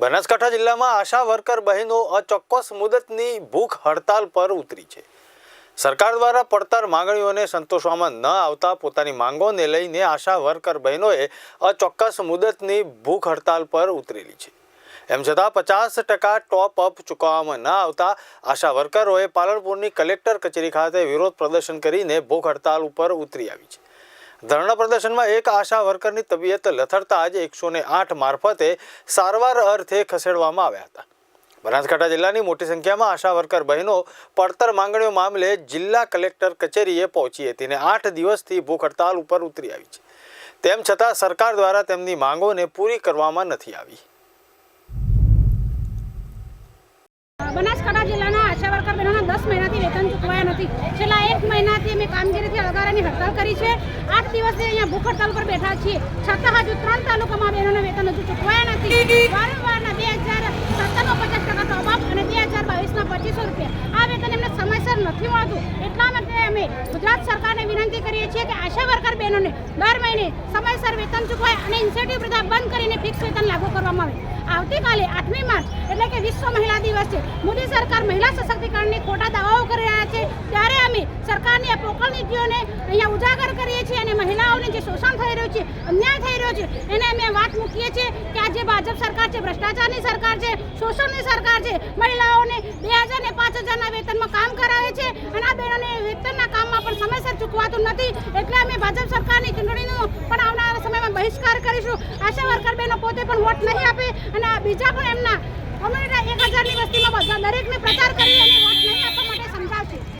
બનાસકાંઠા જિલ્લામાં આશા વર્કર બહેનો અચોક્કસ મુદતની ભૂખ હડતાલ પર ઉતરી છે. સરકાર દ્વારા પડતર માંગણીઓને સંતોષવામાં ન આવતા પોતાની માંગોને લઈને આશા વર્કર બહેનોએ અચોક્કસ મુદતની ભૂખ હડતાલ પર ઉતરેલી છે. એમ છતાં પચાસ ટકા ટોપ અપ ચૂકવવામાં ન આવતા આશા વર્કરોએ પાલનપુરની કલેક્ટર કચેરી ખાતે વિરોધ પ્રદર્શન કરીને ભૂખ હડતાલ ઉપર ઉતરી આવી છે. ધરણા પ્રદર્શનમાં એક આશા વર્કરની તબિયત લથડતા આજે એકસો આઠ મારફતે સારવાર અર્થે ખસેડવામાં આવ્યા હતા. બનાસકાંઠા જિલ્લાની મોટી સંખ્યામાં આશા વર્કર બહેનો પડતર માંગણીઓ મામલે જિલ્લા કલેક્ટર કચેરીએ પહોંચી હતી અને આઠ દિવસથી ભૂખ હડતાલ ઉપર ઉતરી આવી છે. તેમ છતાં સરકાર દ્વારા તેમની માંગોને પૂરી કરવામાં નથી આવી. બનાસકાંઠા જિલ્લાના આશા વર્કર બહેનોના દસ મહિનાથી વેતન ચૂકવાયા નથી. છેલ્લા એક મહિનાથી અમે કામગીરીથી અલગારાની હડતાલ કરી છે. દિવસથી અહીંયા ભૂખ હડતાલ પર બેઠા છીએ. છતાં હજુ ત્રણ તાલુકામાં બહેનોને વેતન હજુ ચૂકવાયા નથી. વારંવારના બે હજાર સત્તરનો પચાસ ટકા ટોપ અપ અને બે હજાર બાવીસના પચીસો રૂપિયા. આ વેતન એમને સમયસર નથી મળતું. એટલા માટે અમે ગુજરાત સરકારને વિનંતી કરીએ છીએ કે આશા વર્કર બહેનોને દર મહિને સમયસર વેતન ચૂકવાય અને ઇન્સેન્ટિવ પ્રથા બંધ કરીને ફિક્સ વેતન લાગુ કરવામાં આવે. આવતીકાલે આઠમી માર્ચ, એટલે કે વિશ્વ મહિલા દિવસ છે મોદી સરકાર મહિલા સશક્તિકરણની ખોટા દાવાઓ કરી રહ્યા છે ત્યારે અમે સરકારની, પોકળ નીતિઓને અહીંયા ઉજાગર કરીએ છીએ અને મહિલાઓને જે શોષણ થઈ રહ્યું છે, અન્યાય થઈ રહ્યો છે, એને અમે વાત મૂકીએ છીએ કે આ જે ભાજપ સરકાર છે, ભ્રષ્ટાચારની સરકાર છે, શોષણની સરકાર છે, મહિલાઓને બે હજાર ને પાંચ હજારના વેતનમાં કામ કરાવે છે અને આ બહેનોને વેતનના કામમાં પણ સમયસર ચૂકવાતું નથી. એટલે અમે ભાજપ સરકારની ચૂંટણીનો પણ આવનારા સમયમાં બહિષ્કાર કરીશું. આશા વર્કર બહેનો પોતે પણ વોટ નહીં આપે અને બીજા પણ એમના કોમ્યુનિટી એક હજારની વસ્તીમાં બધા દરેકને પ્રચાર કરી